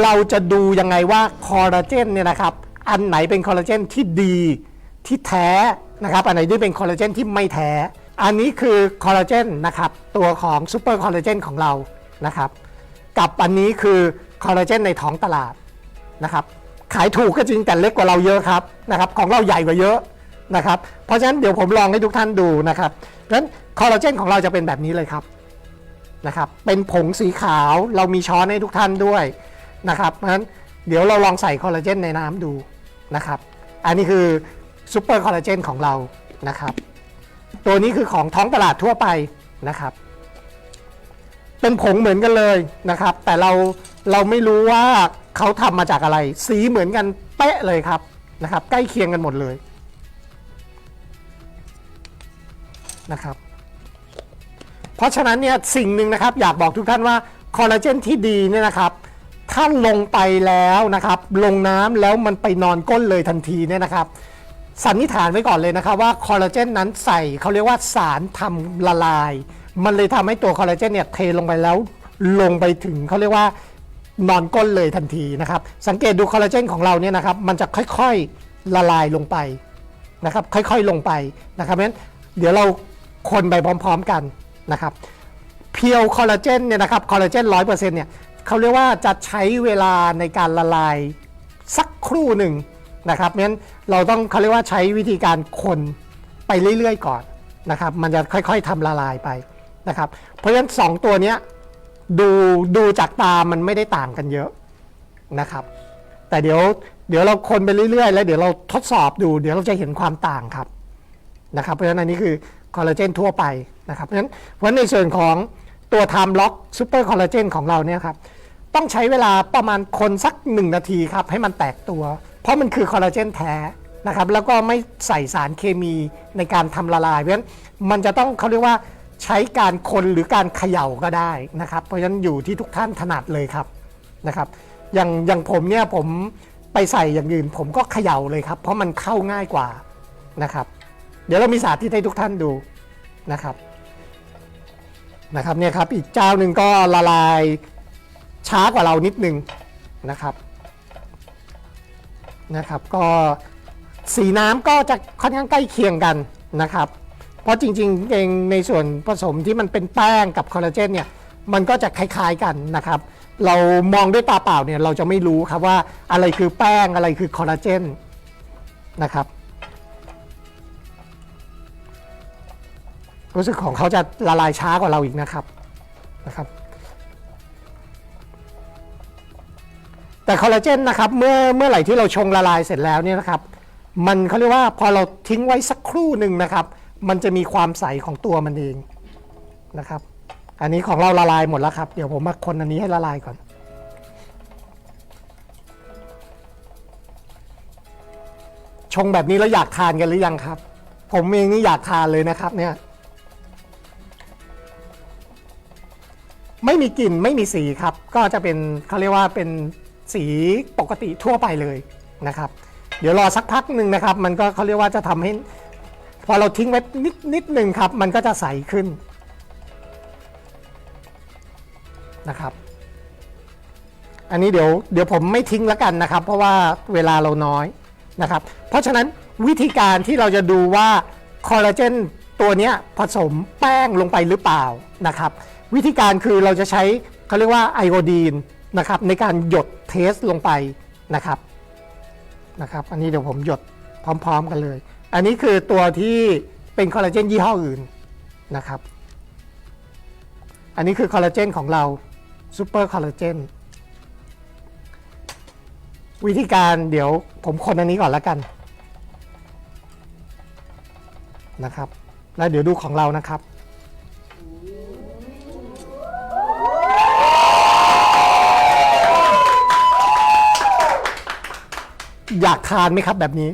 เราจะดูยังไงว่าคอลลาเจนเนี่ยนะครับอันไหนเป็นคอลลาเจนที่ดีที่แท้นะครับอันไหนที่เป็นคอลลาเจนที่ไม่แท้ อันนี้คือคอลลาเจนนะครับตัวของซูเปอร์คอลลาเจนของเรานะครับกับอันนี้คือคอลลาเจนในท้องตลาดนะครับขายถูกก็จริงแต่เล็กกว่าเราเยอะครับนะครับของเราใหญ่กว่าเยอะนะครับเพราะฉะนั้นเดี๋ยวผมลองให้ทุกท่านดูนะครับเพราะฉะนั้นคอลลาเจนของเราจะเป็นแบบนี้เลยครับนะครับเป็นผงสีขาวเรามีช้อนให้ทุกท่านด้วย นะครับเพราะฉะนั้นเดี๋ยวเราลองใส่คอลลาเจนในน้ำดูนะครับ อันนี้คือซูเปอร์คอลลาเจนของเรานะครับ ตัวนี้คือของท้องตลาดทั่วไปนะครับ เป็นผงเหมือนกันเลยนะครับ แต่เราเราไม่รู้ว่าเขาทำมาจากอะไร สีเหมือนกันเป๊ะเลยครับนะครับ ใกล้เคียงกันหมดเลยนะครับ เพราะฉะนั้นเนี่ยสิ่งหนึ่งนะครับ อยากบอกทุกท่านว่าคอลลาเจนที่ดีเนี่ยนะครับ ถ้าลงไปแล้วนะครับ ลงน้ำแล้วมันไปนอนก้นเลยทันทีเนี่ยนะครับสันนิษฐานไว้ก่อนเลยนะครับว่าคอลลาเจนนั้นใส่เขาเรียกว่าสารทำละลาย มันเลยทำให้ตัวคอลลาเจนเนี่ยเทลงไปแล้วลงไปถึงเขาเรียกว่านอนก้นเลยทันทีนะครับ สังเกตดูคอลลาเจนของเราเนี่ยนะครับ มันจะค่อยๆละลายลงไปนะครับ ค่อยๆลงไปนะครับเพราะฉะนั้นเดี๋ยวเราคนไปพร้อม ๆกันนะครับ เพียวคอลลาเจนเนี่ยนะครับคอลลาเจนร้อยเปอร์เซ็นต์เนี่ย เขาเรียกว่าจะใช้เวลาในการละลายสักครู่หนึ่งนะครับเพราะฉะนั้นเราต้องเขาเรียกว่าใช้วิธีการคนไปเรื่อยๆก่อนนะครับ มันจะค่อยๆทำละลายไปนะครับ เพราะฉะนั้น 2 ตัวเนี้ยดูดูจากตามันไม่ได้ต่างกันเยอะนะครับ แต่เดี๋ยวเดี๋ยวเราคนไปเรื่อยๆ แล้วเดี๋ยวเราทดสอบดู เดี๋ยวเราจะเห็นความต่างครับนะครับ เพราะฉะนั้นอันนี้คือคอลลาเจนทั่วไปนะครับเพราะฉะนั้นเพราะฉะนั้นในส่วนของ ตัวไทม์ล็อกซูเปอร์คอลลาเจนของเราเนี่ยครับต้องใช้เวลาประมาณคนสัก 1 นาทีครับให้มันแตกตัว เพราะมันคือคอลลาเจนแท้นะครับแล้วก็ไม่ใส่สารเคมีในการทำละลาย เพราะฉะนั้นมันจะต้องเขาเรียกว่าใช้การคนหรือการเขย่าก็ได้นะครับ เพราะฉะนั้นอยู่ที่ทุกท่านถนัดเลยครับนะครับอย่างอย่างผมเนี่ยผมไปใส่อย่างอื่นผมก็เขย่าเลยครับ เพราะมันเข้าง่ายกว่านะครับ เดี๋ยวเรามีสาธิตให้ทุกท่านดูนะครับ นะครับเนี่ยครับอีกเจ้าหนึ่งก็ละลายช้ากว่าเรานิดนึงนะครับนะครับ ก็สีน้ำก็จะค่อนข้างใกล้เคียงกันนะครับ เพราะจริงๆเองในส่วนผสมที่มันเป็นแป้งกับคอลลาเจนเนี่ยมันก็จะคล้ายๆกันนะครับ เรามองด้วยตาเปล่าเนี่ยเราจะไม่รู้ครับว่าอะไรคือแป้งอะไรคือคอลลาเจนนะครับ รู้สึกของเขาจะละลายช้ากว่าเราอีกนะครับนะครับ แต่คอลลาเจนนะครับเมื่อเมื่อไหร่ที่เราชงละลายเสร็จแล้วเนี่ยนะครับ มันเขาเรียกว่าพอเราทิ้งไว้สักครู่หนึ่งนะครับ มันจะมีความใสของตัวมันเองนะครับ อันนี้ของเราละลายหมดแล้วครับ เดี๋ยวผมมาคนอันนี้ให้ละลายก่อนชงแบบนี้แล้วอยากทานกันหรือยังครับ ผมเองนี่อยากทานเลยนะครับเนี่ย ไม่มีกลิ่นไม่มีสีครับ ก็จะเป็นเขาเรียกว่าเป็นสีปกติทั่วไปเลยนะครับ เดี๋ยวรอสักพักหนึ่งนะครับ มันก็เขาเรียกว่าจะทำให้ พอเราทิ้งไว้นิดนิดหนึ่งครับ มันก็จะใสขึ้นนะครับอันนี้เดี๋ยวเดี๋ยวผมไม่ทิ้งแล้วกันนะครับ เพราะว่าเวลาเราน้อยนะครับ เพราะฉะนั้นวิธีการที่เราจะดูว่าคอลลาเจนตัวนี้ผสมแป้งลงไปหรือเปล่านะครับ วิธีการคือเราจะใช้เขาเรียกว่าไอโอดีนนะครับในการหยดเทสลงไปนะครับนะครับอันนี้เดี๋ยวผมหยดพร้อม ๆ กันเลย อันนี้คือตัวที่เป็นคอลลาเจนยี่ห้ออื่นนะครับ อันนี้คือคอลลาเจนของเราซูเปอร์คอลลาเจนวิธีการเดี๋ยวผมคนอันนี้ก่อนแล้วกันนะครับ แล้วเดี๋ยวดูของเรานะครับ อยากทานไหมครับแบบนี้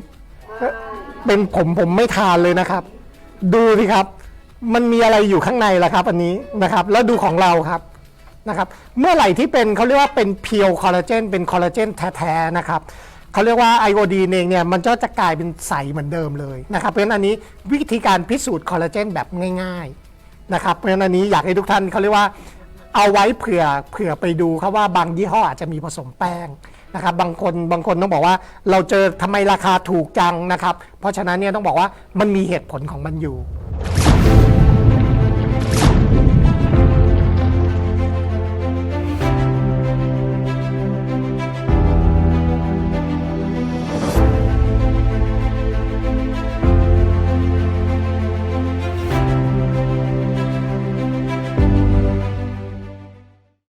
เป็นผมผมไม่ทานเลยนะครับ ดูสิครับ มันมีอะไรอยู่ข้างในล่ะครับ อันนี้นะครับ แล้วดูของเราครับนะครับ เมื่อไหร่ที่เป็นเขาเรียกว่าเป็นเพียวคอลลาเจนเป็นคอลลาเจนแท้ๆนะครับเขาเรียกว่าไอโอดีนเองเนี่ยมันก็จะกลายเป็นใสเหมือนเดิมเลยนะครับ เพราะฉะนั้นอันนี้วิธีการพิสูจน์คอลลาเจนแบบง่าย ๆนะครับ เพราะฉะนั้นอันนี้อยากให้ทุกท่านเขาเรียกว่าเอาไว้เผื่อเผื่อไปดูครับว่าบางยี่ห้ออาจจะมีผสมแป้ง นะครับบางคนบางคนต้องบอกว่าเราเจอทำไมราคาถูกจังนะครับ เพราะฉะนั้นเนี่ยต้องบอกว่ามันมีเหตุผลของมันอยู่